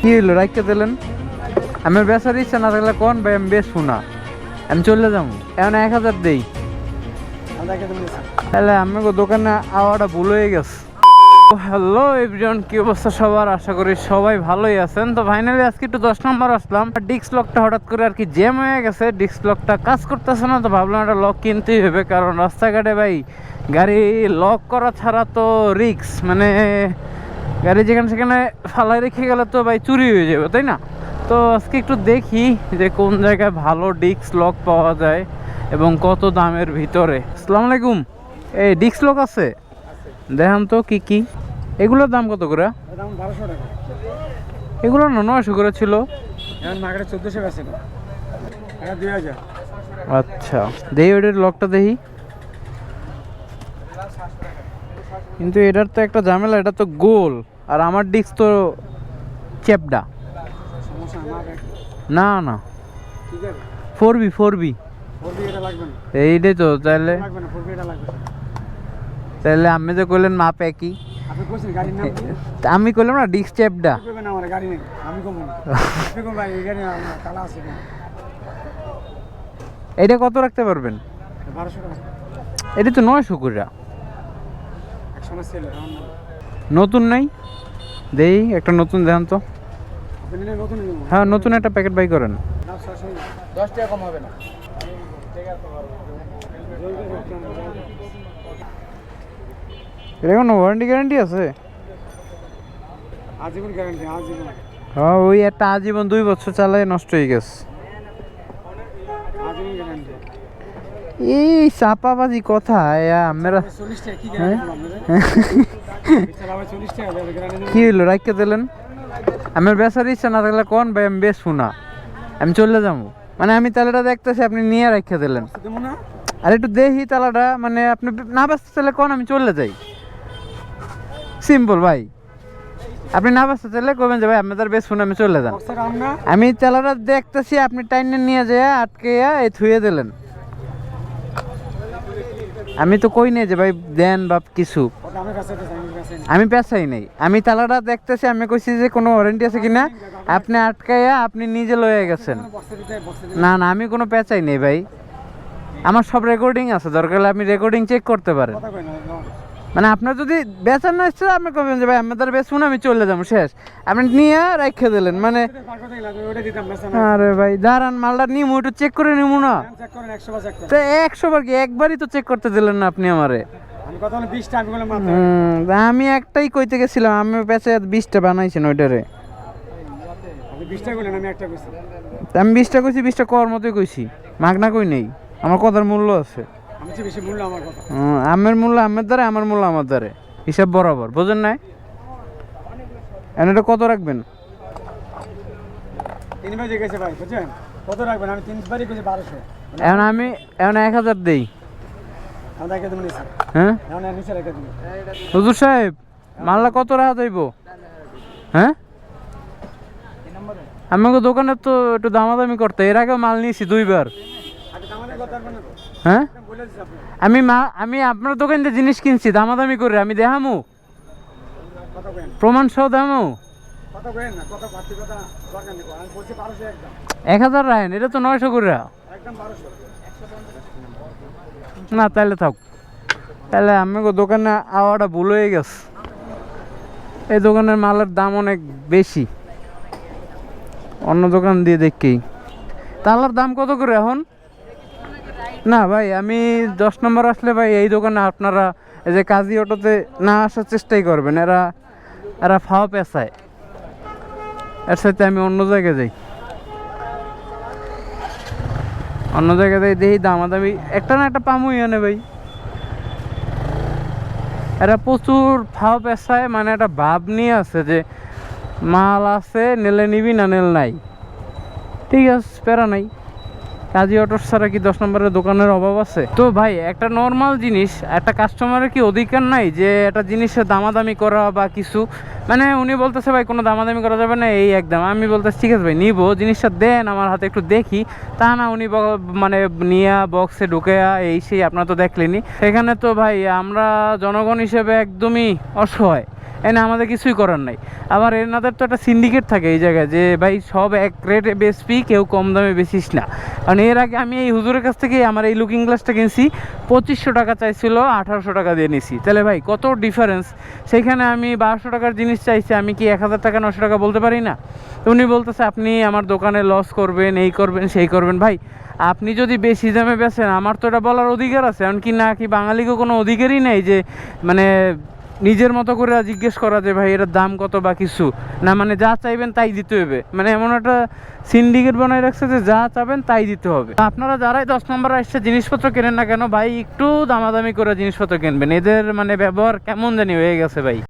কি হইল রাখতে দিলেন? আমার বেচার ইচ্ছা না থাকলে কোন ভাই? আমি বেচবো না। আমি চলে যাব। এখন এক হাজার দেই। তাহলে আমাকে দোকানে আওয়াটা ভুল হয়ে গেছে। হ্যালো এভরিওয়ান কি অবস্থা সবার? আশা করি সবাই ভালোই আছেন। তো ফাইনালি আজকে একটু দশ নম্বর আসলাম। ডিস্ক লকটা হঠাৎ করে আর কি জ্যাম হয়ে গেছে। ডিস্ক লকটা কাজ করতেছে না তো ভাবলাম একটা লক কিনতেই হবে। কারণ রাস্তাঘাটে ভাই গাড়ি লক করা ছাড়া তো রিক্স মানে গাড়ি যেখানে সেখানে ফালাই রেখে গেলে তো ভাই চুরি হয়ে যাবে তাই না? তো আজকে একটু দেখি যে কোন জায়গায় ভালো ডিস্ক লক পাওয়া যায় এবং কত দামের ভিতরে। আসসালামু আলাইকুম। এই ডিস্ক লক আছে? দেখান তো কি কি? এগুলোর দাম কত করে? এগুলো না নয়শো করে ছিল? চোদ্দোশো আচ্ছা দেখি ওটার লকটা দেখি। কিন্তু এটার তো একটা ঝামেলা এটা তো গোল। আর আমার ডিস্ক তো চেপডা না না। ফোর বি ফোর বি এইটাই তো তাহলে। তাহলে আমি যে করলেন মাপ একই। তা আমি করলাম না ডিস্ক চেপডা এটা কত রাখতে পারবেন? এটা তো নয় করে। না। সেল নতুন নাই? দেই একটা নতুন দেখান তো। নতুন হ্যাঁ নতুন একটা প্যাকেট বাই করেন। দশ টাকা কম হবে না। এটা কোনো ওয়ারেন্টি গ্যারান্টি আছে? আজীবন গ্যারান্টি আজীবন। হ্যাঁ ওই একটা আজীবন দুই বছর চালায় নষ্ট হয়ে গেছে আজীবন গ্যারান্টি এই চাপাবাজি কথা আমরা কি হইল রাখতে দিলেন? আমার বেচার ইচ্ছা না থাকলে কোন ভাই আমি বেচবো না? আমি চলে যাব। মানে আমি তালাটা দেখতেছি আপনি নিয়ে রাখতে দিলেন। আর একটু দেখি তালাটা মানে আপনি না বাঁচতে চাইলে কোন আমি চলে যাই। সিম্পল ভাই। আপনি না বাঁচতে চাইলে কবেন যে ভাই আপনাদের বেশ শুনে আমি চলে যান। আমি তালাটা দেখতেছি আপনি টাইনে নিয়ে যায় আটকে এই থুয়ে দিলেন। আমি তো কই নেই যে ভাই দেন বাপ কিছু। আমি পেঁচাই নেই। আমি তালাটা দেখতেছি, আমি কইছি যে কোনো ওয়ারেন্টি আছে কিনা? আপনি আটকাইয়া আপনি নিজে লয়ে গেছেন। না না, আমি কোনো পেঁচাই নেই ভাই। আমার সব রেকর্ডিং আছে, দরকার হলে আপনি রেকর্ডিং চেক করতে পারেন। মানে আপনার যদি বেচার না ইচ্ছে আপনি কবেন যে ভাই আমাদের বেচুন আমি চলে যাব শেষ। আপনি নিয়ে রেখে দিলেন মানে না আরে ভাই দাঁড়ান মালটা নিমু একটু চেক করে নিমু না। চেক করেন 100 বার চেক করেন। তো একশো বার কি একবারই তো চেক করতে দিলেন না আপনি আমারে? আমি কথা হলো 20 টা আমি বললাম মাত্র। হুম, আমি একটাই কইতে গেছিলাম আমি পেছে বিশটা বানাইছেন ওইটারে। আপনি 20 টা বলেন আমি একটা কইছি। তা আমি বিশটা কইছি বিশটা কর মতোই কইছি। মাগনা কই নেই আমার কথার মূল্য আছে। আমার মূল্য আমের দ্বারে আমার মূল্য আমার দ্বারে। হিসাব বরাবর বোঝেন নাই? এটা কত রাখবেন? তিন বাজে গেছে ভাই বুঝছেন? কত রাখবেন? আমি তিনবারই কইছি 1200 এখন আমি এখন এক হাজার দেই। হ্যাঁ? হুজুর সাহেব মাল্লা কত রাখা যাইব? হ্যাঁ? আমাকে দোকানে তো একটু দামাদামি করতে এর আগে মাল নিয়েছি দুইবার। হ্যাঁ? আমি মা আমি আপনার দোকান থেকে জিনিস কিনছি দামাদামি করে আমি দেখামু। প্রমাণ সহ দামু কথা কইেন না কথা বাড়তি কথা দরকার নেই আমি বলছি 1200 একদম। এক হাজার রাখেন এটা তো নয়শো করে। না তাহলে থাক। তাহলে আমাকে দোকানে আওয়াটা ভুল হয়ে গেছে। এই দোকানের মালের দাম অনেক বেশি। অন্য দোকান দিয়ে দেখি। তালার দাম কত করে এখন? না ভাই, আমি দশ নম্বর আসলে ভাই, এই দোকানে আপনারা এই যে কাজী অটোতে না আসার চেষ্টাই করবেন। এরা এরা ফাও পেঁচায়। এর সাথে আমি অন্য জায়গায় যাই। অন্য জায়গায় যাই, দেখি দামাদামি। একটা না একটা পামুই আনে ভাই। এরা প্রচুর ফাও পেশায় মানে একটা ভাব নিয়ে আছে যে মাল আছে, নেলে নিবি না নেল নাই। ঠিক আছে, প্যারা নাই। কাজী অটোর ছাড়া কি দশ নম্বরের দোকানের অভাব আছে? তো ভাই, একটা নর্মাল জিনিস, একটা কাস্টমারের কি অধিকার নাই যে একটা জিনিসের দামাদামি করা বা কিছু? মানে উনি বলতেছে, ভাই, কোনো দামাদামি করা যাবে না, এই একদম। আমি বলতেছি, ঠিক আছে ভাই, নিবো। জিনিসটা দেন, আমার হাতে একটু দেখি। তা না, উনি মানে নিয়ে বক্সে ঢুকে, এই সেই, আপনারা তো দেখলেনি এখানে তো ভাই, আমরা জনগণ হিসেবে একদমই অসহায়। এনে আমাদের কিছুই করার নাই। আবার এনাদের তো একটা সিন্ডিকেট থাকে এই জায়গায় যে, ভাই, সব এক রেটে বেচবি, কেউ কম দামে বেচিস না। কারণ এর আগে আমি এই হুজুরের কাছ থেকে আমার এই লুকিং গ্লাসটা কিনছি, পঁচিশশো টাকা চাইছিল, আঠারোশো টাকা দিয়ে নিছি। তাহলে ভাই, কত ডিফারেন্স সেইখানে আমি বারোশো টাকার জিনিস চাইছি, আমি কি এক হাজার টাকা, নশো টাকা বলতে পারি না? উনি বলতেছে, আপনি আমার দোকানে লস করবেন, এই করবেন, সেই করবেন। ভাই, আপনি যদি বেশি দামে বেচেন, আমার তো এটা বলার অধিকার আছে। এমনকি না, কি বাঙালিকে কোনো অধিকারই নেই যে মানে নিজের মতো করে জিজ্ঞেস করা যে ভাই, এটার দাম কত বা কিছু? না মানে যা চাইবেন তাই দিতে হবে। মানে এমন একটা সিন্ডিকেট বানায় রাখছে যে যা চাবেন তাই দিতে হবে। আপনারা যারাই দশ নম্বর আসছে, জিনিসপত্র কেনেন না কেন, ভাই, একটু দামাদামি করে জিনিসপত্র কিনবেন। এদের মানে ব্যবহার কেমন জানি হয়ে গেছে, ভাই।